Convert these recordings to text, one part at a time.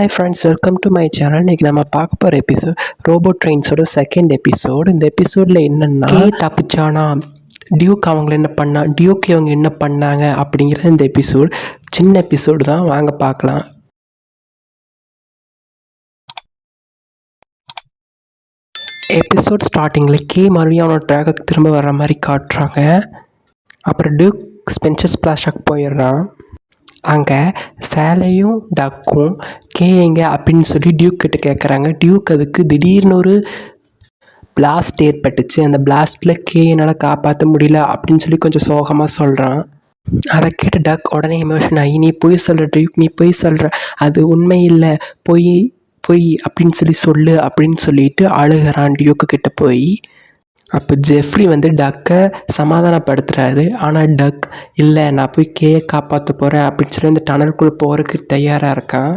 Hi friends welcome to my channel இன்றைக்கி நம்ம பார்க்க போகிற எபிசோட் ரோபோ ட்ரெயின்ஸோட செகண்ட் எபிசோடு இந்த எபிசோடில் என்னென்னா தப்பிச்சானா? டியூக் அவங்கள என்ன பண்ணா டியூக் இவங்க என்ன பண்ணாங்க அப்படிங்கிறது இந்த எபிசோட் சின்ன எபிசோடு தான். வாங்க பார்க்கலாம். எபிசோட் ஸ்டார்டிங்கில் கே மறுபடியும் அவனோட ட்ராகுக்கு திரும்ப வர்ற மாதிரி காட்டுறாங்க. அப்புறம் டியூக் ஸ்பென்சர் ஸ்பிளாஷாக்கு போயிடுறான். அங்கே சேலையும் டக்கும் கே எங்க அப்படின்னு சொல்லி டியூக் கிட்ட கேட்குறாங்க டியூக் அதுக்கு திடீர்னு ஒரு பிளாஸ்ட் ஏற்பட்டுச்சு. அந்த பிளாஸ்ட்டில் கே என்னால் காப்பாற்ற முடியல அப்படின்னு சொல்லி கொஞ்சம் சோகமாக சொல்கிறான் அதை கேட்டு டக் உடனே எமோஷன் ஆகி நீ போய் சொல்கிற டியூக் நீ பொய் சொல்கிற அது உண்மை இல்லை. பொய் பொய் அப்படின்னு சொல்லி சொல்லு அப்படின்னு சொல்லிட்டு அழுகிறான் டியூக்கு கிட்ட போய். அப்போ ஜெஃப்ரி வந்து டக்கை சமாதானப்படுத்துகிறாரு ஆனால் டக் இல்லை நான் போய் கேயை காப்பாற்ற போகிறேன் அப்படின்னு சொல்லி இந்த டனலுக்குள்ளே போகிறதுக்கு தயாராக இருக்கான்.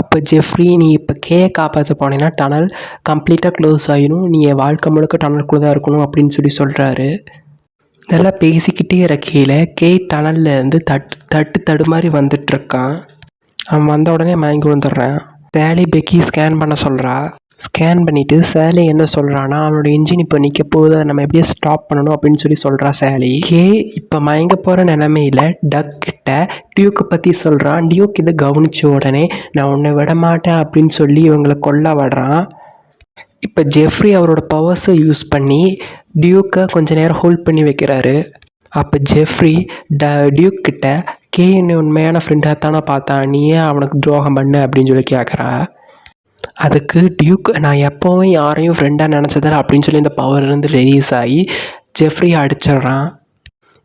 அப்போ ஜெஃப்ரி நீ இப்போ கேயை காப்பாற்ற போனேன்னா டனல் கம்ப்ளீட்டாக க்ளோஸ் ஆகிடும் நீ என் வாழ்க்கை முழுக்க டனலுக்குள்ளே தான் இருக்கணும் அப்படின்னு சொல்லி சொல்கிறாரு இதெல்லாம் பேசிக்கிட்டே இருக்கையில் கே டனலில் இருந்து தட்டு தட்டு தடுமாறி வந்துட்டுருக்கான் அவன் வந்த உடனே மயங்கி வந்துடுறான். சேலி பெக்கி ஸ்கேன் பண்ண சொல்கிறா ஸ்கேன் பண்ணிவிட்டு சேலி என்ன சொல்கிறான்னா அவனோட இன்ஜின் இப்போ நிற்க போகுது அதை நம்ம எப்படியே ஸ்டாப் பண்ணணும் அப்படின்னு சொல்லி சொல்கிறா சேலி கே இப்போ மயங்க போகிற நிலமையில டக் கிட்ட டியூக்கை பற்றி சொல்கிறான் டியூக் இதை கவனிச்ச உடனே நான் உன்னை விட மாட்டேன் அப்படின்னு சொல்லி இவங்களை கொல்ல விடுறான் இப்போ ஜெஃப்ரி அவரோட பவர்ஸை யூஸ் பண்ணி டியூக்கை கொஞ்ச நேரம் ஹோல்ட் பண்ணி வைக்கிறாரு. அப்போ ஜெஃப்ரி ட டியூக் கிட்ட கே என்ன உண்மையான ஃப்ரெண்டாக தானே பார்த்தான். நீ ஏன் அவனுக்கு துரோகம் பண்ணு? அப்படின்னு சொல்லி கேட்குறா அதுக்கு டியூக் நான் எப்போவும் யாரையும் ஃப்ரெண்டாக நினச்சதில்ல அப்படின்னு சொல்லி இந்த பவர்லேருந்து ரிலீஸ் ஆகி ஜெஃப்ரி அடிச்சிடுறான்.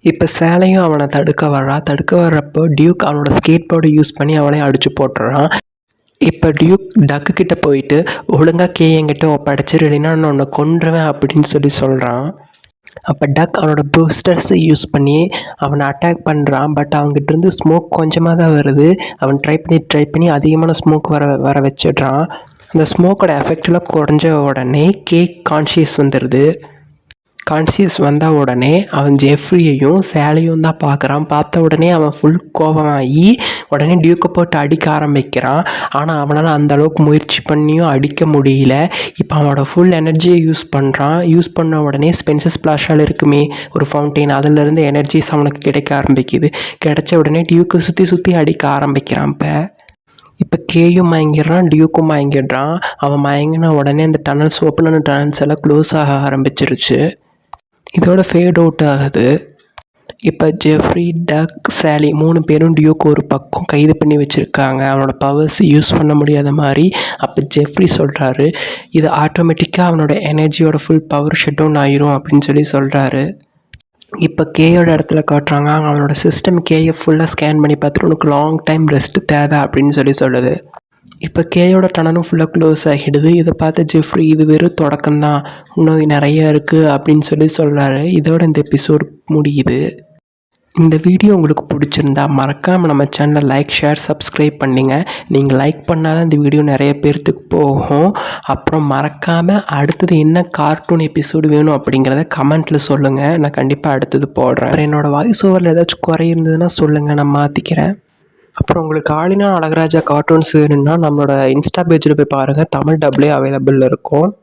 இப்போ சேலையும் அவனை தடுக்க வர்றா. தடுக்க வர்றப்போ டியூக் அவனோட ஸ்கேட் போர்டை யூஸ் பண்ணி அவனையும் அடித்து போட்டுறான் இப்போ டியூக் டக்கு கிட்ட போயிட்டு ஒழுங்காக கே என்கிட்ட ஒப்படைச்சிரு இல்லைன்னா நான் உன்னை கொன்றுவேன் அப்படின்னு சொல்லி சொல்கிறான் அப்போ டக் அவனோட பூஸ்டர்ஸை யூஸ் பண்ணி அவனை அட்டாக் பண்ணுறான் பட் அவங்ககிட்ட இருந்து ஸ்மோக் கொஞ்சமாக தான் வருது. அவன் ட்ரை பண்ணி ட்ரை பண்ணி அதிகமான ஸ்மோக் வர வர வச்சிடுறான். அந்த ஸ்மோக்கோட எஃபெக்டெலாம் குறைஞ்ச உடனே கேக் கான்ஷியஸ் வந்துடுது கான்சியஸ் வந்த உடனே அவன் ஜெஃப்ரியையும் சேலையும் தான் பார்க்குறான். பார்த்த உடனே அவன் ஃபுல் கோபமாகி உடனே டியூக்கை போட்டு அடிக்க ஆரம்பிக்கிறான். ஆனால் அவனால் அந்தளவுக்கு முயற்சி பண்ணியும் அடிக்க முடியல. இப்போ அவனோட ஃபுல் எனர்ஜியை யூஸ் பண்ணுறான் யூஸ் பண்ண உடனே ஸ்பென்சஸ் பிளாஷால் இருக்குமே ஒரு ஃபவுண்டெயின் அதிலிருந்து எனர்ஜிஸ் அவனுக்கு கிடைக்க ஆரம்பிக்குது. கிடைச்ச உடனே டியூக்கை சுற்றி சுற்றி அடிக்க ஆரம்பிக்கிறான் இப்போ. இப்போ கேயும் மயங்கிடுறான் டியூக்கும் மயங்கிடுறான். அவன் மயங்கின உடனே அந்த டனல்ஸ் ஓப்பன் டனல்ஸ் எல்லாம் க்ளோஸ் ஆக ஆரம்பிச்சிருச்சு. இதோட ஃபேட் அவுட் ஆகுது. இப்போ ஜெஃப்ரி டக் சேலி மூணு பேரும் டியூக்கு ஒரு பக்கம் கைது பண்ணி வச்சுருக்காங்க. அவனோட பவர்ஸ் யூஸ் பண்ண முடியாத மாதிரி. அப்போ ஜெஃப்ரி சொல்கிறாரு இது ஆட்டோமேட்டிக்காக அவனோட எனர்ஜியோட ஃபுல் பவர் ஷட் டவுன் ஆயிரும் அப்படின்னு சொல்லி சொல்கிறாரு இப்போ கேயோட இடத்துல காட்டுறாங்க. அவனோட சிஸ்டம் கேயை ஃபுல்லாக ஸ்கேன் பண்ணி பார்த்துட்டு உனக்கு லாங் டைம் ரெஸ்ட் தேவை அப்படின்னு சொல்லி சொல்லுது. இப்போ கேயோட டனனும் ஃபுல்லாக க்ளோஸ் ஆகிடுது. இதை பார்த்து ஜெஃப்ரி இது வெறும் தொடக்கம்தான் இன்னும் நிறைய இருக்குது அப்படின்னு சொல்லி சொல்கிறாரு இதோட இந்த எபிசோட் முடியுது. இந்த வீடியோ உங்களுக்கு பிடிச்சிருந்தா மறக்காமல் நம்ம சேனலை லைக் ஷேர் சப்ஸ்கிரைப் பண்ணிங்க. நீங்கள் லைக் பண்ணால் தான் இந்த வீடியோ நிறைய பேர்த்துக்கு போகும். அப்புறம் மறக்காமல் அடுத்தது என்ன கார்ட்டூன் எபிசோடு வேணும் அப்படிங்கிறத கமெண்ட்டில் சொல்லுங்கள் நான் கண்டிப்பாக அடுத்தது போடுறேன். என்னோடய வாய்ஸ் ஓவரில் ஏதாச்சும் குறை இருந்ததுன்னா சொல்லுங்கள் நான் மாற்றிக்கிறேன் அப்புறம் உங்களுக்கு ஆளினா அழகராஜா கார்ட்டூன்ஸ் வேணும்னா நம்மளோட இன்ஸ்டா பேஜில் போய் பாருங்கள் தமிழ் டப்லே அவைலபிளில் இருக்கும்.